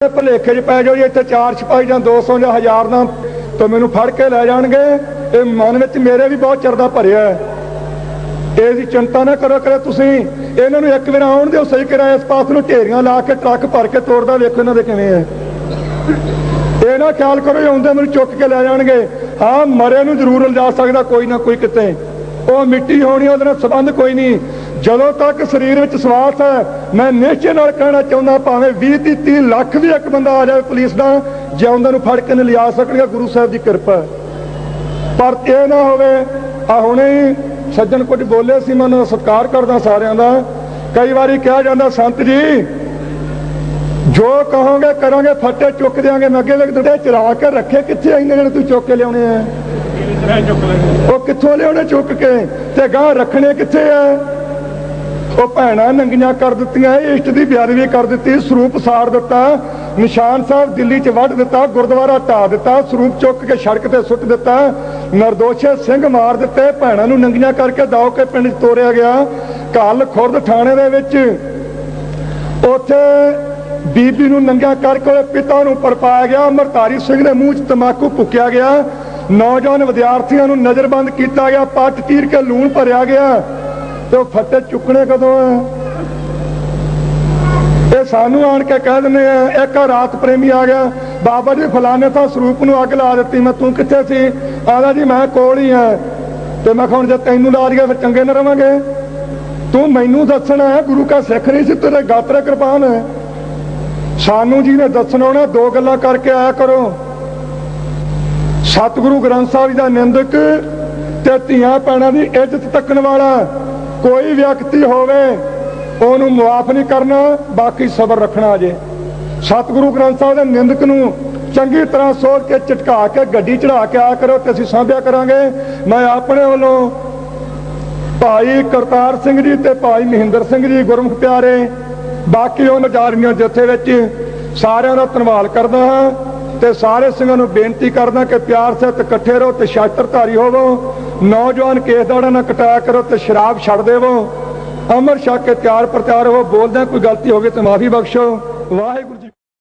ਭਲੇਖੇ 'ਚ ਪੈ ਜਾਓ ਜੀ, ਇੱਥੇ ਚਾਰ ਸਿਪਾਹੀ ਜਾਂ 200 ਜਾਂ 1000 ਦਾ ਤਾਂ ਮੈਨੂੰ ਫੜ ਕੇ ਲੈ ਜਾਣਗੇ। ਇਹ ਮਨ ਵਿੱਚ ਮੇਰੇ ਵੀ ਬਹੁਤ ਚਰਦਾ ਭਰਿਆ ਹੈ। ਇਹ ਦੀ ਚਿੰਤਾ ਨਾ ਕਰੋ ਕਰੇ ਤੁਸੀਂ ਇਹਨਾਂ ਨੂੰ ਇੱਕ ਵਾਰ ਆਉਣ ਦਿਓ, ਸਹੀ ਕਰਾਂ ਇਸ ਪਾਸ ਨੂੰ ਢੇਰੀਆਂ ਲਾ ਕੇ ਟਰੱਕ ਭਰ ਕੇ ਤੋੜਦਾ ਵੇਖੋ ਇਹਨਾਂ ਦੇ ਕਿਵੇਂ ਹੈ। ਇਹ ਨਾ ਖਿਆਲ ਕਰੋ ਆਉਂਦੇ ਮੈਨੂੰ ਚੁੱਕ ਕੇ ਲੈ ਜਾਣਗੇ। ਹਾਂ ਮਰੇ ਨੂੰ ਜ਼ਰੂਰ ਲਿਜਾ ਸਕਦਾ ਕੋਈ ਨਾ ਕੋਈ ਕਿਤੇ। ਉਹ ਮਿੱਟੀ ਹੋਣੀ, ਉਹਦੇ ਨਾਲ ਸੰਬੰਧ ਕੋਈ ਨਹੀਂ। ਜਦੋਂ ਤੱਕ ਸਰੀਰ ਵਿੱਚ ਸਵਾਸ ਹੈ, ਮੈਂ ਨਿਸ਼ਚੈ ਨਾਲ ਕਹਿਣਾ ਚਾਹੁੰਦਾ, ਭਾਵੇਂ 20 ਤੀਹ 30 ਲੱਖ ਵੀ ਇੱਕ ਬੰਦਾ ਆ ਜਾਵੇ ਪੁਲਿਸ ਦਾ, ਜੇ ਉਹਨਾਂ ਨੂੰ ਫੜ ਕੇ ਨਹੀਂ ਲਿਆ ਸਕਣਗੇ, ਗੁਰੂ ਸਾਹਿਬ ਦੀ ਕਿਰਪਾ। ਪਰ ਇਹ ਨਾ ਹੋਵੇ, ਆ ਹੁਣੇ ਸੱਜਣ ਕੁਝ ਬੋਲੇ ਸੀ ਮੈਂ ਉਹਨਾਂ ਦਾ ਸਤਿਕਾਰ ਕਰਦਾ ਸਾਰਿਆਂ ਦਾ। ਕਈ ਵਾਰੀ ਕਿਹਾ ਜਾਂਦਾ, ਸੰਤ ਜੀ, ਜੋ ਕਹੋਗੇ, ਕਰਾਂਗੇ, ਫੱਟੇ ਚੁੱਕ ਦਿਆਂਗੇ, ਮੈਂ ਅੱਗੇ ਵੇਖ ਤੇ ਚਰਾ ਕੇ ਰੱਖੇ, ਕਿੱਥੇ ਇੰਨੇ ਜਿਹੜੇ ਤੂੰ ਚੁੱਕ ਕੇ ਲਿਆਉਣੇ ਆ? ਉਹ ਕਿੱਥੋਂ ਲਿਆਉਣੇ ਚੁੱਕ ਕੇ? ਤੇ ਗਾਂ ਰੱਖਣੇ ਕਿੱਥੇ ਆ? ਉਹ ਭੈਣਾਂ ਨੰਗੀਆਂ ਕਰ ਦਿੱਤੀਆਂ ਇਸ਼ਟ ਦੀ ਬਿਆਦਵੀ ਕਰ ਦਿੱਤੀ, ਸਰੂਪ ਸਾੜ ਦਿੱਤਾ, ਨਿਸ਼ਾਨ ਸਾਹਿਬ ਦਿੱਲੀ 'ਚ ਵੱਢ ਦਿੱਤਾ, ਗੁਰਦੁਆਰਾ ਢਾ ਦਿੱਤਾ, ਸਰੂਪ ਚੁੱਕ ਕੇ ਸੜਕ ਤੇ ਸੁੱਟ ਦਿੱਤਾ, ਨਰਦੋਸ਼ੇ ਸਿੰਘ ਮਾਰ ਦਿੱਤੇ, ਭੈਣਾਂ ਨੂੰ ਨੰਗੀਆਂ ਕਰਕੇ ਦਾਉ ਕੇ ਪਿੰਡ 'ਚ ਤੋਰਿਆ ਗਿਆ ਕੱਲ ਖੁਰਦ ਥਾਣੇ ਦੇ ਵਿੱਚ। ਉੱਥੇ ਬੀਬੀ ਨੂੰ ਨੰਗਾ ਕਰਕੇ ਉਹਦੇ ਪਿਤਾ ਨੂੰ ਪਰਪਾਇਆ ਗਿਆ, ਅਮਰਤਾਰੀ ਸਿੰਘ ਦੇ ਮੂੰਹ 'ਚ ਤਮਾਕੂ ਭੁੱਕਿਆ ਗਿਆ ਨੌਜਵਾਨ ਵਿਦਿਆਰਥੀਆਂ ਨੂੰ ਨਜ਼ਰਬੰਦ ਕੀਤਾ ਗਿਆ, ਪੱਟ ਚੀਰ ਕੇ ਲੂਣ ਭਰਿਆ ਗਿਆ। ਤੇ ਉਹ ਫੱਟੇ ਚੁੱਕਣੇ ਕਦੋਂ ਆ? ਇਹ ਸਾਨੂੰ ਆਣ ਕੇ ਕਹਿ ਦਿੰਦੇ ਆ, ਇੱਕ ਰਾਤ ਪ੍ਰੇਮੀ ਆ ਗਿਆ, ਬਾਬਾ ਜੀ ਫਲਾਣੇ ਥਾਂ ਸਰੂਪ ਨੂੰ ਅੱਗ ਲਾ ਦਿੱਤੀ, ਮੈਂ ਤੂੰ ਕਿੱਥੇ ਸੀ? ਆਦਾ ਜੀ, ਮੈਂ ਕੋਲ ਹੀ ਆ। ਤੇ ਮੈਂ ਹੁਣ ਜੇ ਤੈਨੂੰ ਲਾ ਦਈਏ, ਫਿਰ ਚੰਗੇ ਨਾ ਰਵਾਂਗੇ। ਤੂੰ ਮੈਨੂੰ ਦੱਸਣਾ ਹੈ, ਗੁਰੂ ਕਾ ਸਿੱਖ ਨਹੀਂ ਸੀ, ਤੇਰੇ ਗਾਤਰੇ ਕਿਰਪਾਨ ਹੈ। ਸਾਨੂੰ ਜੀ ਨੇ ਦੱਸਣਾ ਉਹਨੇ ਦੋ ਗੱਲਾਂ ਕਰਕੇ ਆਇਆ ਕਰੋ। ਸਤਿਗੁਰੂ ਗ੍ਰੰਥ ਸਾਹਿਬ ਜੀ ਦਾ ਨਿੰਦਕ ਤੇ ਧੀਆਂ ਪੈਣਾ ਦੀ ਇੱਜ਼ਤ ਤੱਕਣ ਵਾਲਾ ਕੋਈ ਵਿਅਕਤੀ ਹੋਵੇ, ਉਹਨੂੰ ਮੁਆਫ ਨਹੀਂ ਕਰਨਾ, ਬਾਕੀ ਸਬਰ ਰੱਖਣਾ ਅਜੇ ਸਤਿਗੁਰੂ ਗ੍ਰੰਥ ਸਾਹਿਬ ਦੇ ਨਿੰਦਕ ਨੂੰ ਚੰਗੀ ਤਰ੍ਹਾਂ ਸੋਚ ਕੇ, ਝਟਕਾ ਕੇ, ਗੱਡੀ ਚੜਾ ਕੇ ਆ ਕਰੋ ਤੇ ਅਸੀਂ ਸਾਂਭਿਆ ਕਰਾਂਗੇ। ਮੈਂ ਆਪਣੇ ਵੱਲੋਂ ਭਾਈ ਕਰਤਾਰ ਸਿੰਘ ਜੀ ਤੇ ਭਾਈ ਮਹਿੰਦਰ ਸਿੰਘ ਜੀ ਗੁਰਮੁਖ ਪਿਆਰੇ, ਬਾਕੀ ਉਹ ਨਜ਼ਾਰੀਆਂ ਜਥੇ ਵਿੱਚ ਸਾਰਿਆਂ ਦਾ ਧੰਨਵਾਦ ਕਰਦਾ ਹਾਂ। ਤੇ ਸਾਰੇ ਸਿੰਘਾਂ ਨੂੰ ਬੇਨਤੀ ਕਰਦਾ ਕਿ ਪਿਆਰ ਸਹਿਤ ਇਕੱਠੇ ਰਹੋ ਤੇ ਸ਼ਾਸਤਰਧਾਰੀ ਹੋਵੋ। ਨੌਜਵਾਨ ਕੇਸ ਦਾੜਾ ਨਾ ਕਟਾਇਆ ਕਰੋ ਤੇ ਸ਼ਰਾਬ ਛੱਡ ਦੇਵੋ। ਅਮਰ ਛਕ ਕੇ ਤਿਆਰ ਪ੍ਰਤਿਆਰ ਹੋ ਬੋਲਦੇ ਕੋਈ ਗਲਤੀ ਹੋ ਗਈ ਤੇ ਮਾਫੀ ਬਖਸ਼ੋ। ਵਾਹਿਗੁਰੂ ਜੀ